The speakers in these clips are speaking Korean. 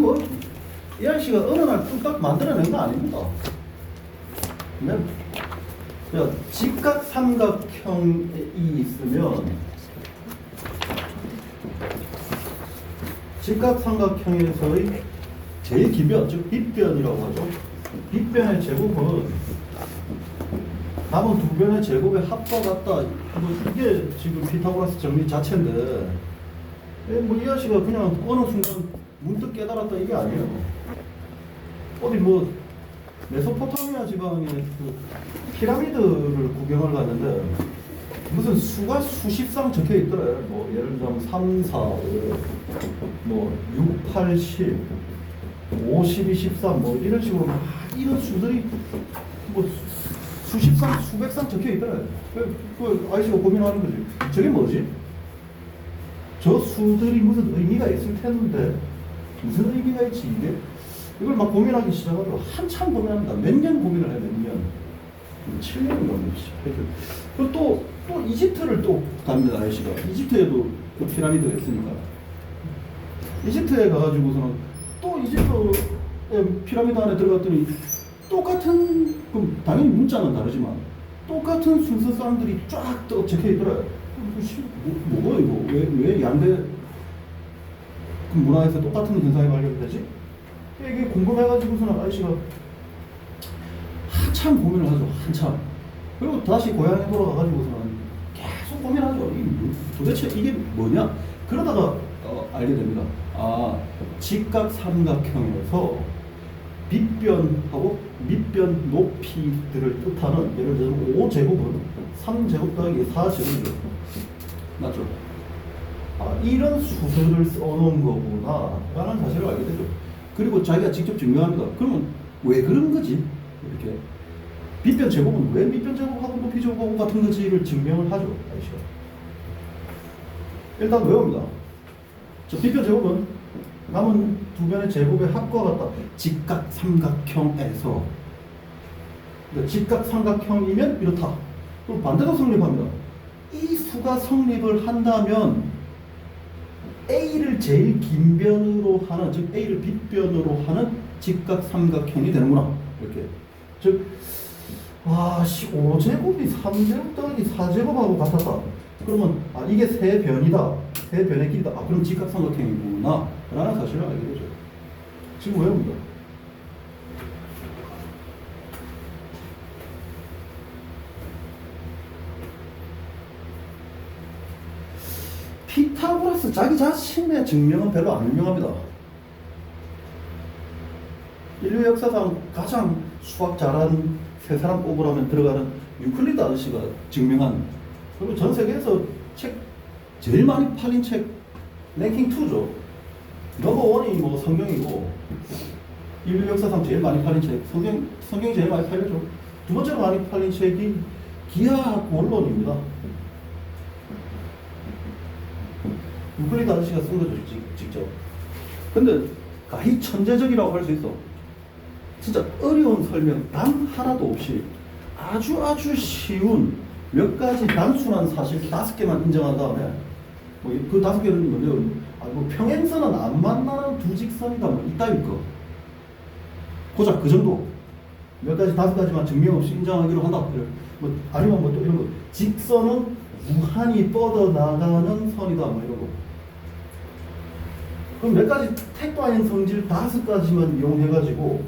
뭐, 이 아저씨가 어느 날 뚝딱 만들어낸 거 아닙니다. 네. 자, 직각 삼각형이 있으면 직각 삼각형에서의 제일 긴 변, 즉 빗변이라고 하죠. 빗변의 제곱은 남은 두 변의 제곱의 합과 같다. 뭐 이게 지금 피타고라스 정리 자체인데, 뭐 이 아씨가 그냥 어느 순간 문득 깨달았다 이게 아니에요. 어디 뭐 메소포타미아 지방의 그 피라미드를 구경을 갔는데 무슨 수가 수십 상 적혀 있더래. 뭐 예를 들면 3, 4, 5, 뭐 6, 8, 10, 52, 13, 뭐 이런 식으로 막 이런 수들이 뭐 수- 수십 상, 수백 상 적혀 있더래. 그, 그 아저씨가 고민하는 거지. 저게 뭐지? 저 수들이 무슨 의미가 있을 텐데 무슨 의미가 있지 이게? 이걸 막 고민하기 시작하고 한참 고민합니다. 몇 년 고민을 해, 몇 년. 7년인가 뭐 그리고 또, 또 이집트를 또 갑니다, 아저씨가. 이집트에도 그 피라미드가 있으니까. 이집트에 가가지고서는 또 이집트 피라미드 안에 들어갔더니 똑같은, 그럼 당연히 문자는 다르지만 똑같은 순서 사람들이 쫙또 적혀 있더라고요. 뭐, 씨, 뭐, 이거? 왜, 왜 양대 그 문화에서 똑같은 현상이 발견되지? 이게 궁금해가지고서는 아저씨가 한참 고민을 하죠. 한참. 그리고 다시 고향에 돌아가가지고서는 계속 고민하죠. 이 뭐- 도대체 이게 뭐냐? 그러다가 어, 알게 됩니다. 아, 직각 삼각형에서 빗변하고 밑변 높이들을 뜻하는 예를 들면 5제곱은 3제곱 더하기 4제곱이죠. 맞죠? 아, 이런 수술을 써놓은 거구나 라는 사실을 알게 되죠. 그리고 자기가 직접 증명합니다. 그러면 왜 그런 거지? 이렇게 빗변 제곱은 왜 밑변 제곱하고 높이 제곱하고 같은 거지를 증명을 하죠. 아이씨가. 일단 외웁니다. 저 빗변 제곱은 남은 두 변의 제곱의 합과 같다. 직각 삼각형에서 그러니까 직각 삼각형이면 이렇다. 그럼 반대도 성립합니다. 이 수가 성립을 한다면 A를 제일 긴 변으로 하는 즉 A를 빗변으로 하는 직각 삼각형이 되는구나. 이렇게. 즉 아, 씨, 5제곱이 3제곱 더하기 4제곱하고 같았다. 그러면, 아, 이게 세 변이다. 세 변의 길이다. 아, 그럼 직각 삼각형이구나. 라는 사실을 알게 되죠. 지금 외웁니다. 피타고라스 자기 자신의 증명은 별로 안 유명합니다. 인류 역사상 가장 수학 잘하는 세 사람 뽑으라면 들어가는 유클리드 아저씨가 증명한 그리고 전 세계에서 책 제일 많이 팔린 책 랭킹 2죠. 넘버 원이 뭐 성경이고 인류 역사상 제일 많이 팔린 책 성경 성경이 제일 많이 팔렸죠. 두 번째로 많이 팔린 책이 기하학 원론입니다. 유클리드 아저씨가 쓴 거죠 직- 직접. 근데 가히 천재적이라고 할 수 있어. 진짜 어려운 설명 단 하나도 없이 아주 아주 쉬운 몇 가지 단순한 사실 다섯 개만 인정한 다음에 뭐그 다섯 개는 뭐냐 아, 뭐 평행선은 안 만나는 두 직선이다 뭐 이따위 거 고작 그 정도 몇 가지 다섯 가지만 증명 없이 인정하기로 한다. 뭐 아니면 뭐 또 이런 거 직선은 무한히 뻗어 나가는 선이다 뭐 이런 거 그럼 몇 가지 택도 아닌 성질 다섯 가지만 이용해가지고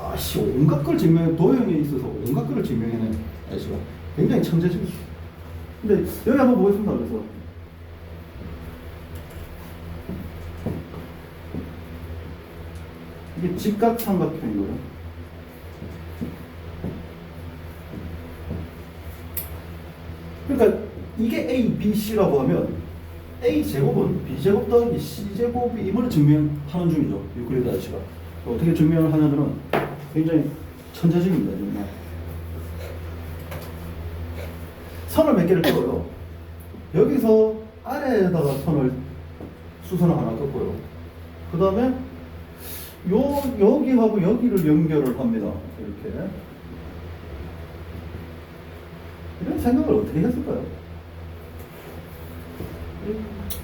아씨 온갖 걸 증명해 도형에 있어서 온갖 걸 증명해낸 아저씨가 굉장히 천재적이죠. 근데 여기 한번 보겠습니다. 그래서 이게 직각 삼각형이고요. 그러니까 이게 A, B, C라고 하면 A 제곱은 B 제곱 더하기 C 제곱임을 증명하는 중이죠. 유클리드 아저씨가 어떻게 증명을 하냐면은 굉장히 천재적입니다. 정말. 선을 몇 개를 그어요. 여기서 아래에다가 선을 수선을 하나 긋고요. 그 다음에 요 여기하고 여기를 연결을 합니다. 이렇게 이런 생각을 어떻게 했을까요?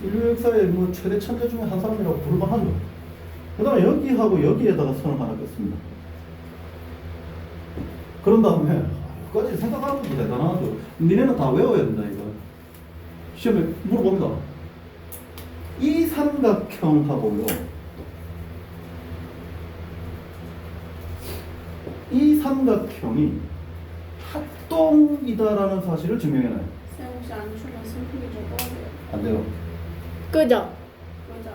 인류 역사의 뭐 최대 천재 중에 한 사람이라고 부를만 하죠. 그 다음에 여기하고 여기에다가 선을 하나 긋습니다. 그런 다음에 아, 여기까지 생각하는 것도 대단하죠. 니네는 다 외워야 된다 이거. 시험에 물어봅니다. 이 삼각형하고요. 이 삼각형이 합동이다라는 사실을 증명해놔요. 쌤 혹시 안 추면 슬프게 좀 꺼주세요. 안 돼요. 끄자. 보자.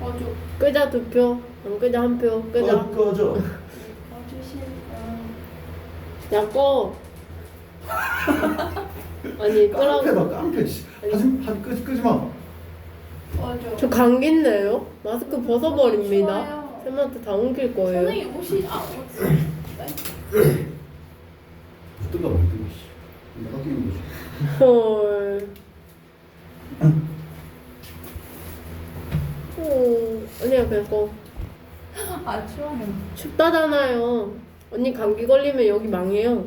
꺼줘. 끄자 두 표. 안 끄자 한 표. 끄자. 꺼, 꺼져. 꺼주실까? 야 꺼. 아니 끄라고. 깡패다 깡패. 씨. 하지 하지 끄지 끄지 마. 꺼줘. 저 감기 있네요. 마스크 벗어버립니다. 추워요. 쌤한테 다 옮길 거예요. 선생님 옷이 아 옷. 네. 뜨거. 씨. 내가 끼는 거지. 헐. 어, 언니가 그냥 꺼. 아 추워요. 춥다잖아요. 언니 감기 걸리면 여기 망해요.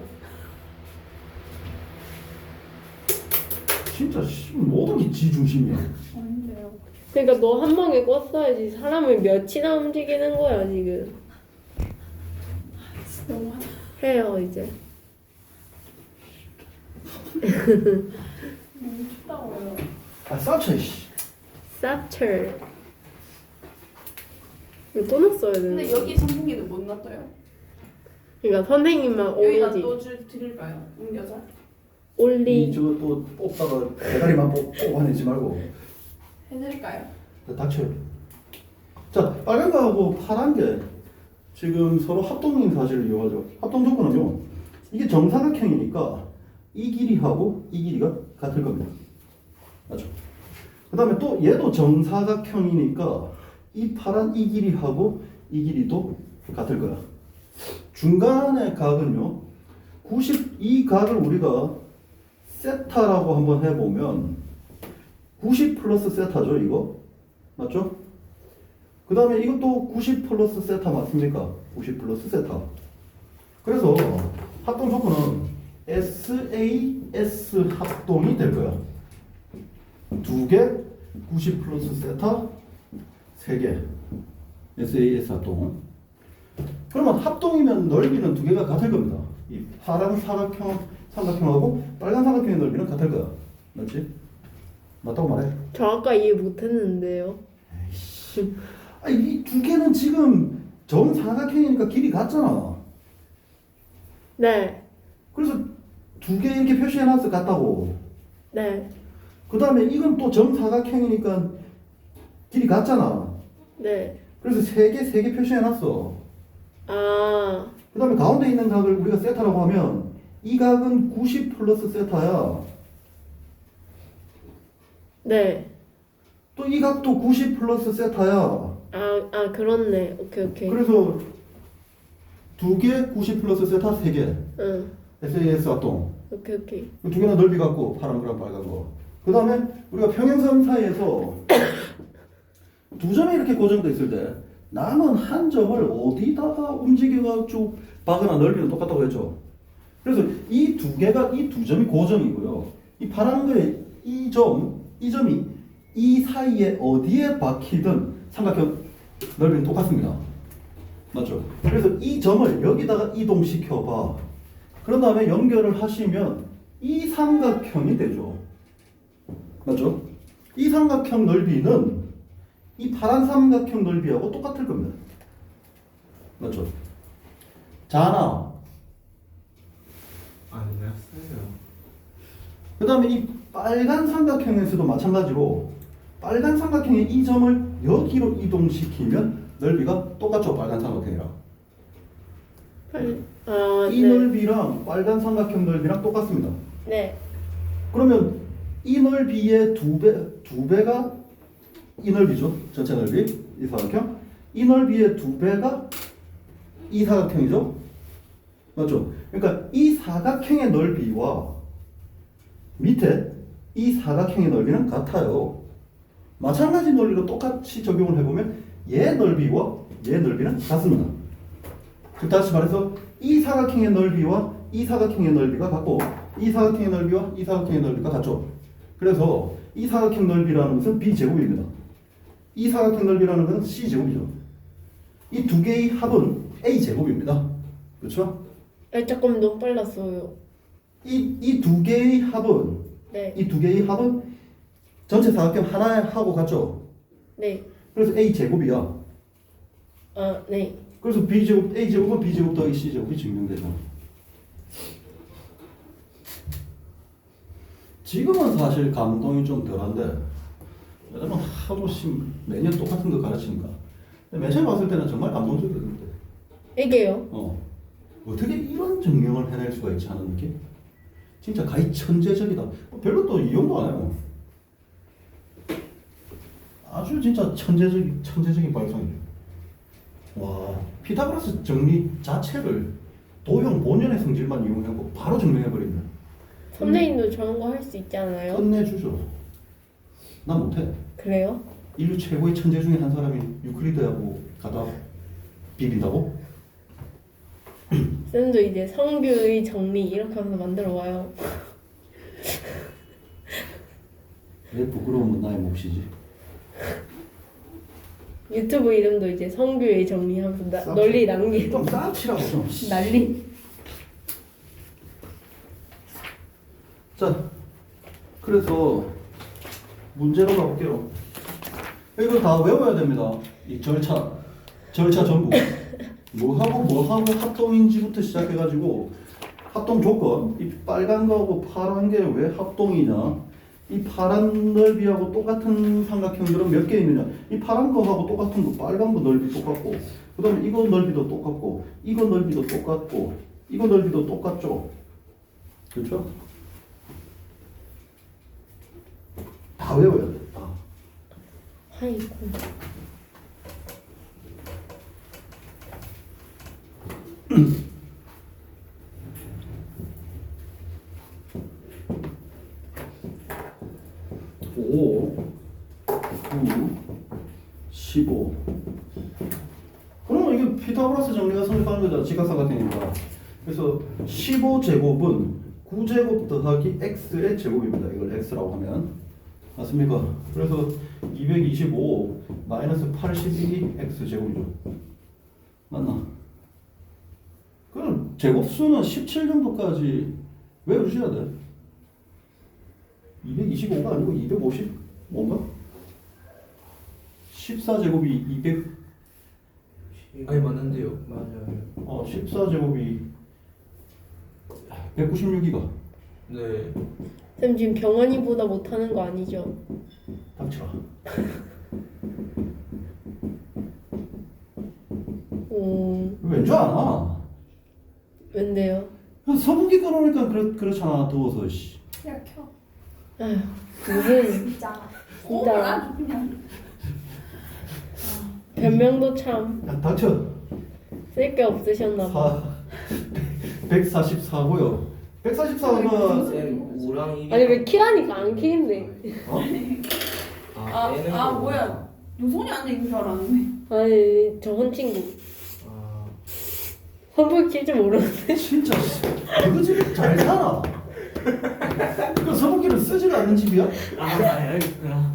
진짜 씨, 모든 게 지 중심이야. 아닌데요. 그러니까 너 한 방에 껐어야지. 사람을 며칠이나 움직이는 거야 지금. 진짜 너무하다. 해요 이제. 너무 춥다고요. 아 씨. 쌉철. 이거 근데 되는데. 여기 선풍기는 못 놔둬요. 그러니까 선생님만 여기다 오로지 놔줄 드릴까요? 옮겨서? 이 올리. 저거 또 뽑다가 대가리만 뽑 뽑아내지 말고 해드릴까요? 닥쳐요. 자 빨간 거하고 파란 게 지금 서로 합동인 사실을 이용하죠. 합동 조건은요. 이게 정사각형이니까 이 길이하고 이 길이가 같을 겁니다. 맞죠? 그 다음에 또 얘도 정사각형이니까 이 파란 이 길이하고 이 길이도 같을 거야. 중간의 각은요. 90, 이 각을 우리가 세타라고 한번 해보면 90 플러스 세타죠, 이거? 맞죠? 그 다음에 이것도 90 플러스 세타 맞습니까? 90 플러스 세타. 그래서 합동 조건은 SAS 합동이 될 거야. 두 개, 90 플러스 세타, 세 개. SAS 합동. 그러면 합동이면 넓이는 두 개가 같을 겁니다. 이 파란 사각형, 삼각형하고 빨간 삼각형의 넓이는 같을 거야. 맞지? 맞다고 말해. 저 아까 이해 못했는데요. 아, 이두 개는 지금 정사각형이니까 길이 같잖아. 네, 그래서 두 개 이렇게 표시해놨어 같다고. 네, 그 다음에 이건 또 정사각형이니까 길이 같잖아. 네. 그래서 세 개, 세 개 표시해놨어. 아, 그 다음에 가운데 있는 각을 우리가 세타라고 하면 이 각은 90 플러스 세타야. 네. 또 이 각도 90 플러스 세타야. 아, 아 그렇네. 오케이, 오케이. 그래서 두 개 90 플러스 세타 세 개. 응, SAS 합동. 오케이, 오케이. 그두 개는 넓이 같고 파란 거랑 빨간 거. 그 다음에 우리가 평행선 사이에서 두 점이 이렇게 고정돼 있을 때 남은 한 점을 어디다가 움직여가지고 박거나 넓이는 똑같다고 했죠. 그래서 이 두 개가 이 두 점이 고정이고요. 이 파란 거에 이 점, 이 점이 이 사이에 어디에 박히든 삼각형 넓이는 똑같습니다. 맞죠? 그래서 이 점을 여기다가 이동시켜 봐. 그런 다음에 연결을 하시면 이 삼각형이 되죠. 맞죠? 이 삼각형 넓이는 이 파란 삼각형 넓이하고 똑같을 겁니다. 맞죠? 자나. 아니었어요. 그 다음에 이 빨간 삼각형에서도 마찬가지로 빨간 삼각형의 이 점을 여기로 이동시키면 넓이가 똑같죠. 빨간 삼각형이랑. 빨리. 아, 이 네. 넓이랑 빨간 삼각형 넓이랑 똑같습니다. 네. 그러면 이 넓이의 두 배, 두 배가 이 넓이죠. 전체 넓이. 이 사각형. 이 넓이의 두 배가 이 사각형이죠. 맞죠? 그러니까 이 사각형의 넓이와 밑에 이 사각형의 넓이는 같아요. 마찬가지 논리로 똑같이 적용을 해보면 얘 넓이와 얘 넓이는 같습니다. 즉 다시 말해서 이 사각형의 넓이와 이 사각형의 넓이가 같고 이 사각형의 넓이와 이 사각형의 넓이가 같죠. 그래서 이 사각형 넓이라는 것은 b 제곱입니다. 이 사각형 넓이라는 것은 c 제곱이죠. 이 두 개의 합은 a 제곱입니다. 그렇죠? 아, 잠깐 너무 빨랐어요. 이이 두 개의 합은 네, 이 두 개의 합은 전체 사각형 하나에 하고 같죠? 네, 그래서 a 제곱이야. 아, 네. 그래서 b 제곱 a 제곱은 b 제곱 더하기 c 제곱이 증명되죠. 지금은 사실 감동이 좀 덜한데 왜냐면 하도 심 매년 똑같은 거 가르치니까 근데 맨 처음 봤을 때는 정말 감동적이었는데 이게요. 어 어떻게 이런 증명을 해낼 수가 있지 하는 느낌? 진짜 가히 천재적이다. 별로 또 이용도 안 해요. 아주 진짜 천재적인 천재적인 발상이죠. 와 피타고라스 정리 자체를 도형 본연의 성질만 이용하고 바로 증명해 버립니다. 선생님도 저런 거 할 수 있잖아요. 끝내주죠. 난 못해. 그래요? 인류 최고의 천재 중에 한 사람이 유클리드하고 가다 비빈다고? 쌤도 이제 성규의 정리 이렇게 하면서 만들어 와요. 왜 부끄러움은 나의 몫이지? 유튜브 이름도 이제 성규의 정리하면서 나. 널리 남기 좀 싸치라고 좀. 난리. 자, 그래서 문제로 가볼게요. 이거 다 외워야 됩니다. 이 절차, 절차 전부. 뭐 하고 뭐 하고 합동인지부터 시작해가지고 합동 조건. 이 빨간 거하고 파란 게 왜 합동이냐? 이 파란 넓이하고 똑같은 삼각형들은 몇 개 있느냐? 이 파란 거하고 똑같은 거, 빨간 거 넓이 똑같고, 그 다음에 이거 넓이도 똑같고, 이거 넓이도 똑같고, 이거 넓이도 똑같죠? 그렇죠? 다 외워야 돼. 다. 아이고. 오, 9, 15. 그러면 이게 피타고라스 정리가 성립하는 거잖아. 직각삼각형이니까. 그래서 15제곱은 9제곱 더하기 x의 제곱입니다. 이걸 x라고 하면. 맞습니까? 그래서 225 마이너스 82 x 제곱이죠. 맞나? 그럼 제곱수는 17 정도까지 외우셔야 돼. 225가 아니고 250 뭔가? 14제곱이 200 아니 맞는데요. 맞아요. 어 14제곱이 196이가 네. 쌤 지금 병원이보다 못하는 거 아니죠? 닥쳐라. 오, 왠줄 아나? 왠데요? 서분기 끊어오니까 그렇, 그렇잖아 더워서 씨. 야 켜. 아휴, 무슨 진짜. 진짜. 어, 아주 그냥. 변명도 참 야 닥쳐. 쓸 게 없으셨나 봐. 4, 144고요. 144가 쌤 우랑 이 아니 왜 키라니까 안 키는데? 어? 아, 빼는 아, 거구나. 뭐야. 노선이 앉아 있는 줄 알았는데. 아니 저번 친구 아, 선불 킬줄 모르는데. 진짜 씨. 그집잘 사나? 그 서분기를 쓰질 않는 집이야? 아 알겠구나.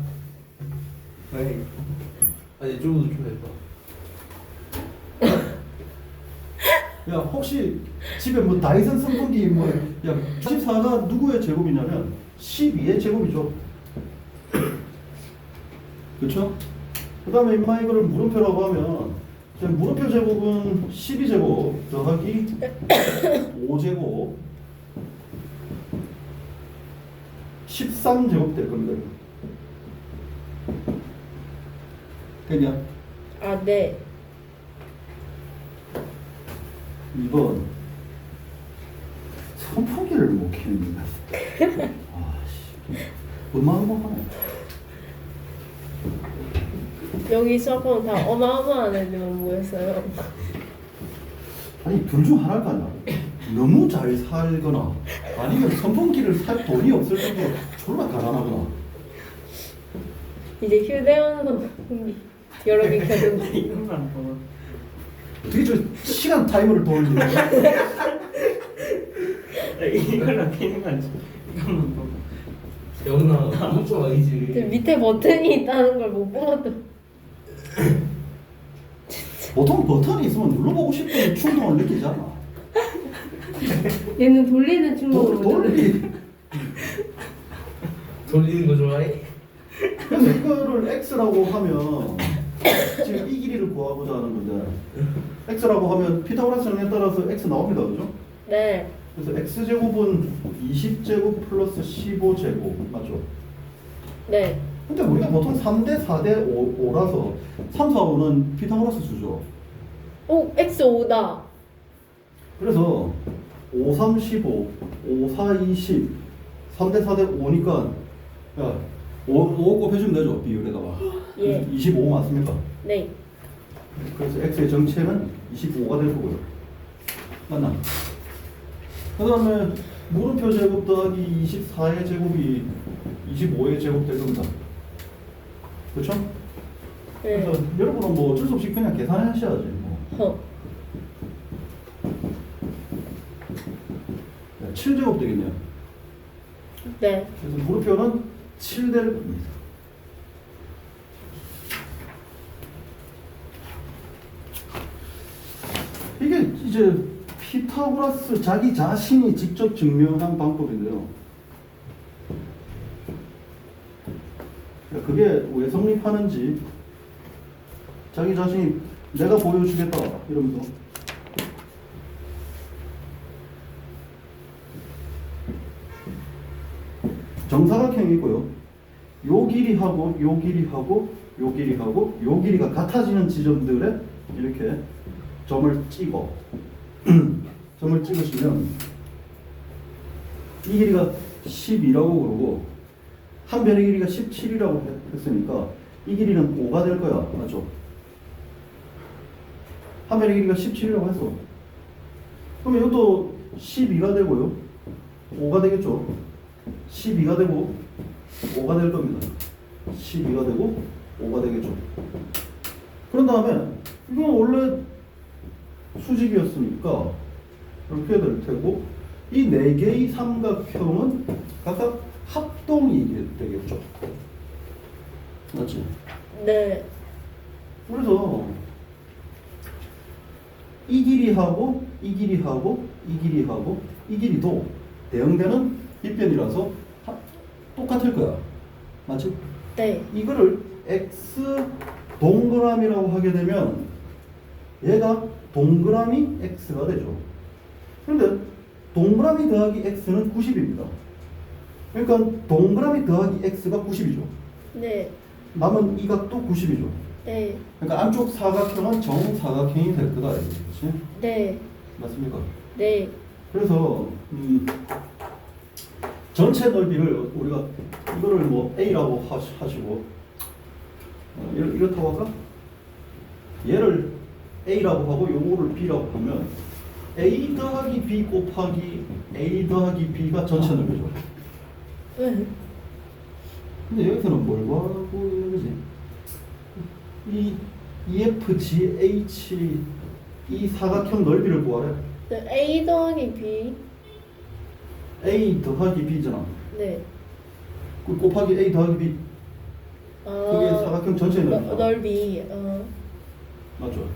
네. 아니 좀더 좀 해봐. 야 혹시 집에 뭐 다이슨 선풍기 뭐야 14가 누구의 제곱이냐면 12의 제곱이죠 그쵸? 그 다음에 인마 이거를 물음표라고 하면 이제 물음표 제곱은 12제곱 더하기 5제곱 13제곱 될 겁니다 됐냐? 아 네. 2번 선풍기를 못 켜는 거야. 아씨, 어마어마하네. 여기 수학하면 다 어마어마한 애들만 모였어요. 아니 둘 중 하나일 거 아니야. 너무 잘 살거나 아니면 선풍기를 살 돈이 없을 정도로 졸라 가난하거나. 이제 휴대용 선풍기 여러 개 켜둔. 봐. 어떻게 저 시간 타이머를 돌리는 거야? 이거랑 키는 건 이것만 봐. 영나 엄청 아니지. 밑에 버튼이 있다는 걸 못. 진짜. 보통 버튼이 있으면 눌러보고 싶은 충동을 느끼잖아. 얘는 돌리는 충동으로 돌, 돌리. 돌리는 거 좋아해? 그래서 이거를 x라고 하면 지금 이 길이를 구하고자 하는 건데 x라고 하면 피타고라스 정리에 따라서 x 나옵니다, 그죠? 네. 그래서 x 제곱은 20제곱 플러스 15제곱 맞죠? 네. 근데 우리가 보통 3대 4대 5, 5라서 3, 4, 5는 피타고라스 수죠. 오 X 5다. 그래서 5, 3, 15, 5, 4, 20, 3대 4대 5니까 야, 5, 5 곱해주면 되죠, 비율에다가. 예. 25 맞습니까? 네. 그래서 x의 정체는 25가 될 거고요. 맞나? 그 다음에 물음표 제곱 더하기 24의 제곱이 25의 제곱 될 겁니다. 그렇죠? 네. 그래서 여러분은 뭐 어쩔 수 없이 그냥 계산하셔야지. 뭐. 허. 7제곱 되겠네요. 네. 그래서 물음표는 7될 겁니다. 이게 이제 피타고라스 자기 자신이 직접 증명한 방법인데요. 그게 왜 성립하는지 자기 자신이 내가 보여주겠다 이러면서 정사각형이 있고요. 요 길이하고 요 길이하고 요 길이하고 요 길이가 같아지는 지점들에 이렇게 점을 찍어. 점을 찍으시면 이 길이가 12라고 그러고 한 변의 길이가 17이라고 했으니까 이 길이는 5가 될 거야. 맞죠? 한 변의 길이가 17이라고 했어 그럼 이것도 12가 되고요. 5가 되겠죠 12가 되고 5가 될 겁니다. 12가 되고 5가 되겠죠. 그런 다음에 이건 원래 수직이었으니까 이렇게 될 테고 이 네 개의 삼각형은 각각 합동이 되겠죠. 맞지? 네. 그래서 이 길이하고 이 길이하고 이 길이하고 이 길이도 대응되는 빗변이라서 하- 똑같을 거야. 맞지? 네. 이거를 x 동그라미라고 하게 되면 얘가 동그라미 x가 되죠. 그런데 동그라미 더하기 x는 90입니다. 그러니까 동그라미 더하기 x가 90이죠. 네. 남은 이 각도 90이죠. 네. 그러니까 안쪽 사각형은 정사각형이 될 거다. 그렇지? 네. 맞습니까? 네. 그래서 음, 전체 넓이를 우리가 이거를 뭐 A라고 하시, 하시고 어, 이렇- 이렇다고 할까? 얘를 A라고 하고 요거를 B라고 하면 A 더하기 B 곱하기 A 더하기 B가 전체 넓이죠. 네. 근데 여기서는 뭘 구하고 있는 거지? 이 EFGH 이 사각형 넓이를 구하래. 네. A 더하기 B. A 더하기 B잖아. 네. 그 곱하기 A 더하기 B 아. 그게 사각형 전체의 너- 넓이다. 넓이. 어. 맞죠?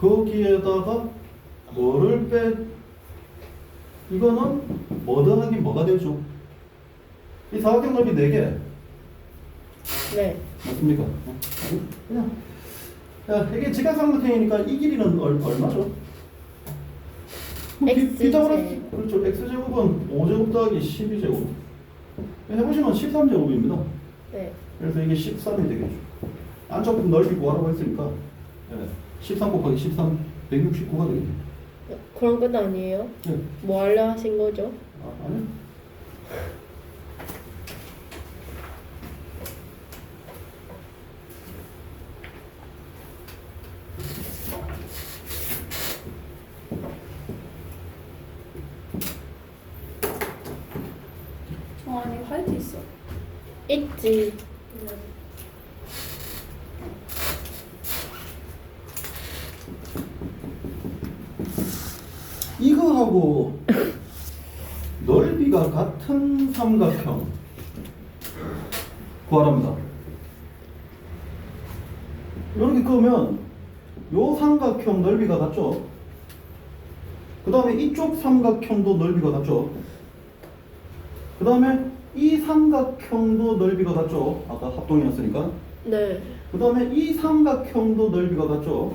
거기에다가 뭐를 빼 이거는 뭐 더하기 뭐가 되죠? 이 사각형 넓이 4개 네. 맞습니까? 어? 그냥 야, 이게 직각삼각형이니까 이 길이는 얼, 얼마죠? X 피타고라스 제곱. 그렇죠. x제곱은 5제곱 더하기 12제곱 해보시면 13제곱입니다. 네. 그래서 이게 13이 되겠죠. 안쪽 넓이 구하라고 했으니까 예, 13 곱하기 13, 169가 되겠죠. 그런 건 아니에요? 예. 뭐 하려 하신 거죠? 아, 아니요. 저 안에 화이트 있어. 있지. 이거하고 넓이가 같은 삼각형 구하랍니다. 이렇게 그으면 요 삼각형 넓이가 같죠? 그 다음에 이쪽 삼각형도 넓이가 같죠? 그 다음에 이 삼각형도 넓이가 같죠? 아까 합동이었으니까. 네. 그 다음에 이 삼각형도 넓이가 같죠?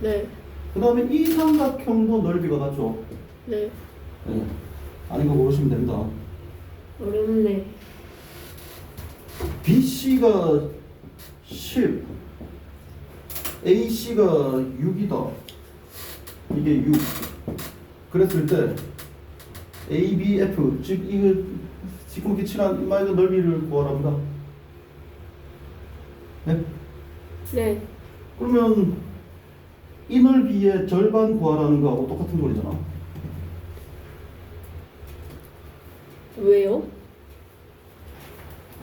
네. 그 다음에 이 삼각형도 넓이가 같죠? 네. 네. 아닌 거 모르시면 됩니다. 어렵네. BC가 10, AC가 6이다. 이게 6. 그랬을 때 ABF, 즉 이거 지금 칠한 이마이더 넓이를 구하랍니다. 네? 네. 그러면 이 넓이의 절반 구하라는 거하고 똑같은 소리잖아. 왜요?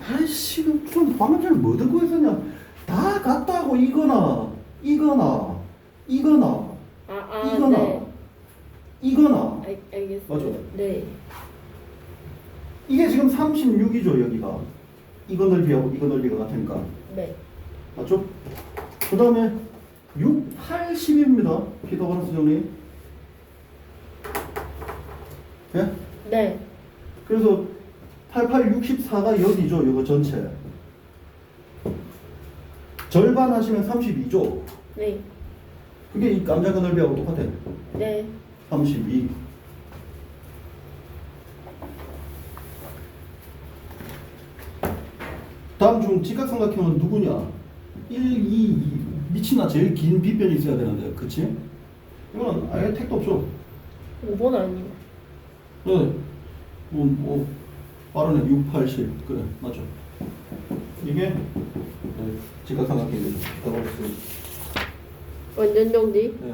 아이씨, 좀 방금 전에 뭐 듣고 있었냐? 다 같다고 이거나, 이거나, 이거나, 아, 아, 이거나, 네. 이거나. 알, 알겠어요. 맞죠? 네. 이게 지금 36이죠, 여기가. 이거 넓이하고 이거 넓이가 같으니까. 네. 맞죠? 그 다음에 6, 8, 10입니다. 피타고라스 정리. 예? 네. 그래서 88, 64가 여기죠, 이거 전체. 절반 하시면 32죠. 네. 그게 이 깜짝한 넓이하고 똑같아. 네. 32. 다음 중 직각삼각형은 누구냐? 1, 2, 2. 미친나 제일 긴 빗변이 있어야 되는데, 그치? 이거는 아예 택도 없죠. 5번 아니에요. 네. 뭐, 뭐, 빠르네. 6, 8, 10. 그래, 맞죠. 이게 네, 직각삼각형이죠. 피타고라스. 완전 정지. 네.